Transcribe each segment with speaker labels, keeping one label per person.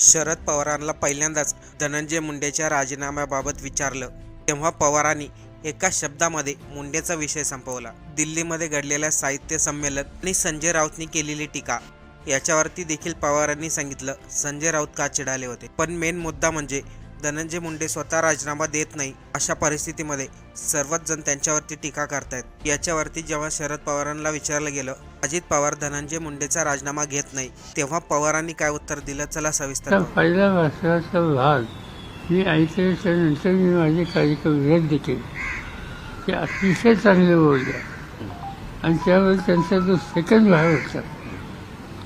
Speaker 1: शरद पवारांना पहिल्यांदाच धनंजय मुंडेच्या राजीनाम्याबाबत विचारलं. तेव्हा पवारांनी एका शब्दामध्ये मुंडेचा विषय संपवला. दिल्लीमध्ये घडलेल्या साहित्य संमेलन आणि संजय राऊतनी केलेली टीका. याच्यावरती देखील पवारांनी सांगितलं संजय राऊत का चिडाले होते? पण मेन मुद्दा म्हणजे धनंजय मुंडे स्वतः राजीनामा देत नाही अशा परिस्थितीमध्ये सर्वच जण त्यांच्यावरती टीका करतायत. याच्यावरती जेव्हा शरद पवारांना विचारलं गेलं अजित पवार धनंजय मुंडेचा राजीनामा घेत नाही. तेव्हा पवारांनी काय उत्तर दिलं? चला सविस्तर
Speaker 2: तर
Speaker 1: पाहू.
Speaker 2: पहिला भाषणाचा भाग मी ऐकल्याच्या नंतर मी माझे कार्यक्रम रद्द केले. ते अतिशय चांगले बोलले. आणि त्यावर त्यांचा जो सेकंड भाग होता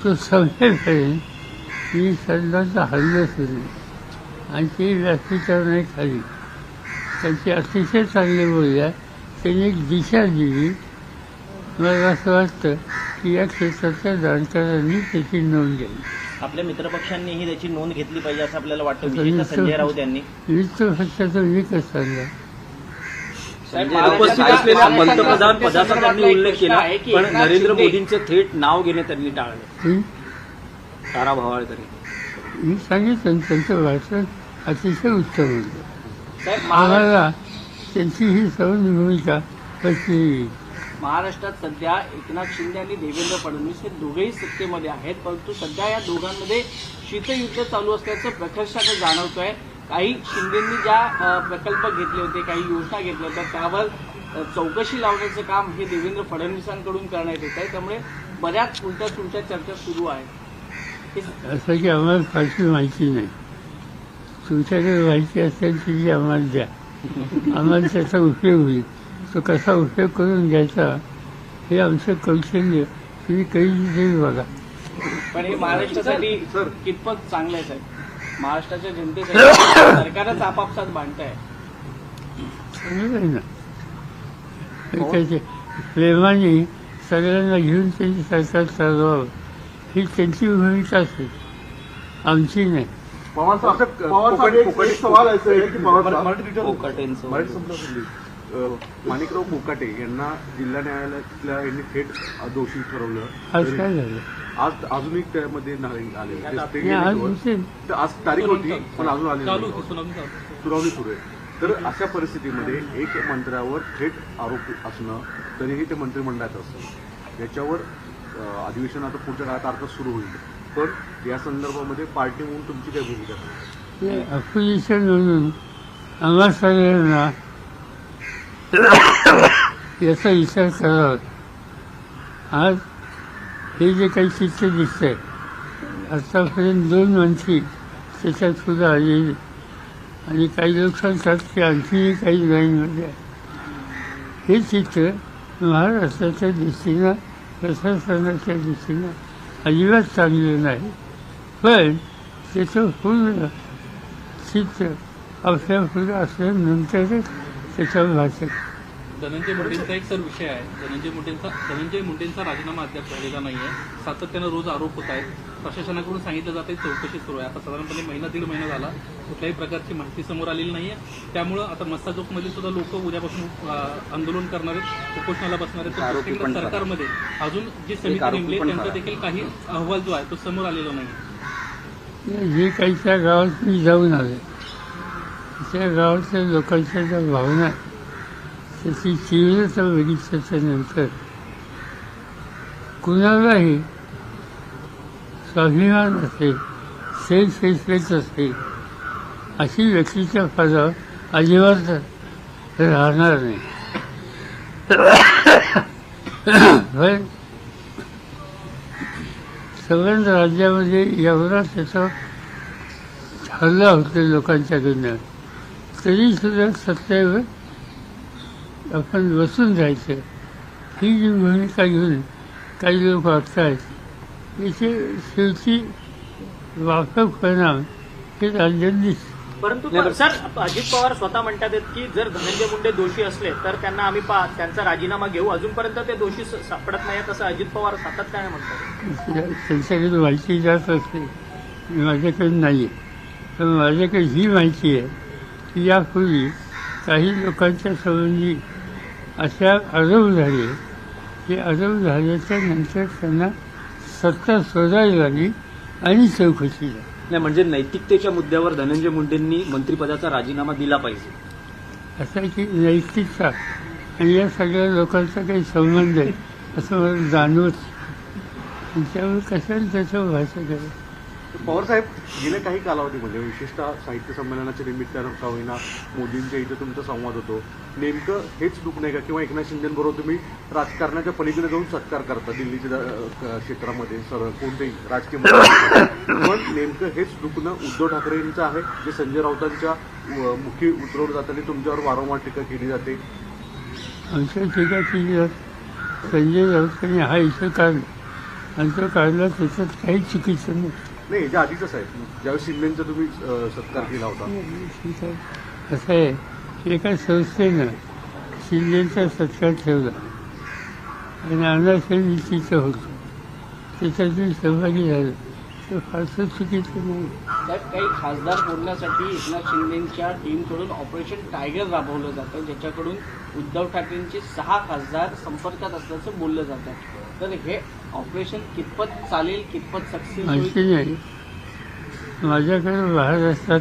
Speaker 2: तो संपेपर्यंत मी सदनाचा हल्लच नाही आणि ते व्यासपीठावर खाली त्यांचे अतिशय चांगले बोलल्या. त्यांनी एक दिशा दिली. मला असं वाटतं की या क्षेत्रातल्या जाणकारांनी त्याची नोंद घ्यावी.
Speaker 3: आपल्या मित्रपक्षांनीही त्याची नोंद घेतली पाहिजे असं आपल्याला वाटतं. विशेषतः संजय राऊत यांनी.
Speaker 2: वित्त पक्षाचा विकास चालला
Speaker 4: उपस्थित असलेल्या पंतप्रधान पदाचा त्यांनी उल्लेख केला पण नरेंद्र मोदींचं थेट नाव घेणे त्यांनी टाळले.
Speaker 2: ही?
Speaker 4: तारा भवाळकर.
Speaker 2: मी सांगितलं ना, त्यांचं भाषण अतिशय उत्तम होतं. आम्हाला त्यांची ही सवन भूमिका कशी
Speaker 5: महाराष्ट्रात सध्या एकनाथ शिंदे आणि देवेंद्र फडणवीस हे दोघेही सत्तेमध्ये आहेत परंतु सध्या या दोघांमध्ये शीतयुद्ध चालू असल्याचं जाणवतो जाणवतोय. काही शिंदेंनी ज्या प्रकल्प घेतले होते काही योजना घेतल्या होत्या त्यावर चौकशी लावण्याचं काम हे देवेंद्र फडणवीसांकडून करण्यात येत आहे. त्यामुळे बऱ्याच उलट्या सुलट्या चर्चा सुरू आहेत
Speaker 2: असं की आम्हाला फारशी माहिती नाही. तुमच्याकडे माहिती असेल तर ती आम्हाला द्या. आम्हाला त्याचा उपयोग होईल. तो कसा उपयोग करून घ्यायचा हे आमचं कौशल्य तुम्ही काही बघा.
Speaker 5: पण हे महाराष्ट्रासाठी कितपत चांगलं आहे साहेब महाराष्ट्राच्या जनतेसाठी सरकारच आपापसात भांडत आहे
Speaker 2: चांगलं आहे ना. हे त्याचे प्रेमाने सगळ्यांना घेऊन त्यांची सरकार चालवावं. ही त्यांची भूमिका असेल. आमची नाही.
Speaker 6: पवार साहेब पवार साहेब सवाल आहे माणिकराव कोकाटे यांना जिल्हा न्यायालयातल्या यांनी थेट दोषी ठरवलं.
Speaker 2: आज काय झालं?
Speaker 6: आज अजून एक त्यामध्ये नारायण आले ते-
Speaker 2: आज
Speaker 6: गेले वर.
Speaker 2: दिसेल
Speaker 6: तर आज तारीख होती पण अजून आली नाही. सुनावणी सुरू आहे. तर अशा परिस्थितीमध्ये एक मंत्र्यावर थेट आरोप असणं तरीही ते मंत्रिमंडळात असतं याच्यावर अ, अधिवेशन आता पुढच्या काळात अर्थात सुरू होईल. पण या संदर्भामध्ये पार्टी म्हणून तुमची काय भूमिका? आहे?
Speaker 2: अपोजिशन म्हणून आम्हा सगळ्यांना याचा विचार करावा आज हे जे काही चित्र दिसतंय आतापर्यंत दोन माणशी त्याच्यात सुद्धा आलेली आणि काही लोक सांगतात की आणखीही काही लाईनमध्ये आहे हे चित्र महाराष्ट्राच्या दृष्टीनं प्रशासनाच्या दृष्टीनं अजिबात चांगलं नाही. पण त्याचं पूर्ण चित्र आपल्या पुढे असल्यानंतरच त्याच्यावर
Speaker 7: धनंजय मुंडेंचा एक सर विषय आहे. धनंजय मुंडेंचा धनंजय मुंडेंचा राजीनामा अद्याप झालेला नाही आहे सातत्यानं रोज आरोप होत आहेत. प्रशासनाकडून सांगितलं जात आहे चौकशी सुरू आहे. आता साधारणपणे महिना दीड महिना झाला. कुठल्याही प्रकारची माहिती समोर आलेली नाही आहे त्यामुळं आता मस्साजोगमध्ये सुद्धा लोक उद्यापासून आंदोलन करणार आहेत. उपोषणाला बसणार आहेत. तर सरकारमध्ये. अजून जी समिती नेमली त्यांचा देखील काही अहवाल जो आहे तो समोर आलेला नाही
Speaker 2: जे काही त्या गावात मी जाऊन आले त्या गावातल्या लोकांच्या ज्या भावना त्याची तीव्रता बघितल्याच्यानंतर कुणालाही स्वाभिमान असेल सेल्फ रिस्पेक्ट असेल अशी व्यक्तीच्या पदावर अजिबात राहणार नाही सगळं राज्यामध्ये एवढा त्याचा हल्ला होतो लोकांच्याकडनं तरी सुद्धा सत्तेवर आपण बसून जायचं. ही जी भूमिका घेऊन काही लोक वागत आहेत याचे शेवटी वाकफ परिणाम हे राज्यात दिसतो
Speaker 3: परंतु सर अजित पवार स्वतः म्हणतात की जर धनंजय मुंडे दोषी असले तर त्यांना आम्ही पा- त्यांचा राजीनामा घेऊ. अजूनपर्यंत ते दोषी स- सापडत नाहीत असं अजित पवार सातत्याने म्हणतात.
Speaker 2: त्यांच्याकडे माहिती जास्त असते. माझ्याकडे नाही आहे पण माझ्याकडे ही माहिती आहे. यापूर्वी काही लोकांच्या संबंधी अशा आरोप झाले की आरोप झाल्याच्यानंतर त्यांना सत्ता शोधावी लागली आणि चौकशी झाली.
Speaker 4: नाही म्हणजे नैतिकतेच्या मुद्द्यावर धनंजय मुंडेंनी मंत्रिपदाचा राजीनामा दिला पाहिजे.
Speaker 2: असं की नैतिकता आणि या सगळ्या लोकांचा काही संबंध आहे असं मला जाणवत त्याच्यावर कशाला त्याच्यावर भाषा करायचं?
Speaker 6: पवारसाहेब गेल्या काही कालावधीमध्ये विशेषतः साहित्य संमेलनाच्या निमित्तानं का होईना मोदींच्या इथं तुमचा संवाद होतो नेमकं हेच दुःख नाही का? किंवा एकनाथ शिंदेबरोबर तुम्ही राजकारणाच्या पलीकडे जाऊन सत्कार करता दिल्लीच्या क्षेत्रामध्ये सर कोणतेही राजकीय पण नेमकं हेच दुखणं उद्धव ठाकरेंचं आहे जे संजय राऊतांच्या मुखी उतरवलं जातं आणि तुमच्यावर वारंवार टीका केली जाते?
Speaker 2: आमच्या टीका केली संजय राऊतांनी हा इशू काढला. आणि तो काढला त्याच्यात काही चुकीचं नाही.
Speaker 6: नाही याच्या आधीच आहे. ज्यावेळी शिंदेचा तुम्ही सत्कार केला होता.
Speaker 2: ठीक आहे. असं आहे की एका संस्थेनं शिंदेचा सत्कार ठेवला. आणि अण्णासाहेब तिथं होतो. त्याच्यातून सहभागी झालं. तर फारसं चुकीचं नाही.
Speaker 5: त्यात काही खासदार फोडण्यासाठी एकनाथ शिंदेच्या टीमकडून ऑपरेशन टायगर राबवलं जातं ज्याच्याकडून उद्धव ठाकरेंचे सहा खासदार संपर्कात असल्याचं बोललं जातं. तर हे ऑपरेशन कितपत चालेल कितपत सक्सेस होईल?
Speaker 2: माहिती नाही. माझ्याकडे महाराष्ट्रात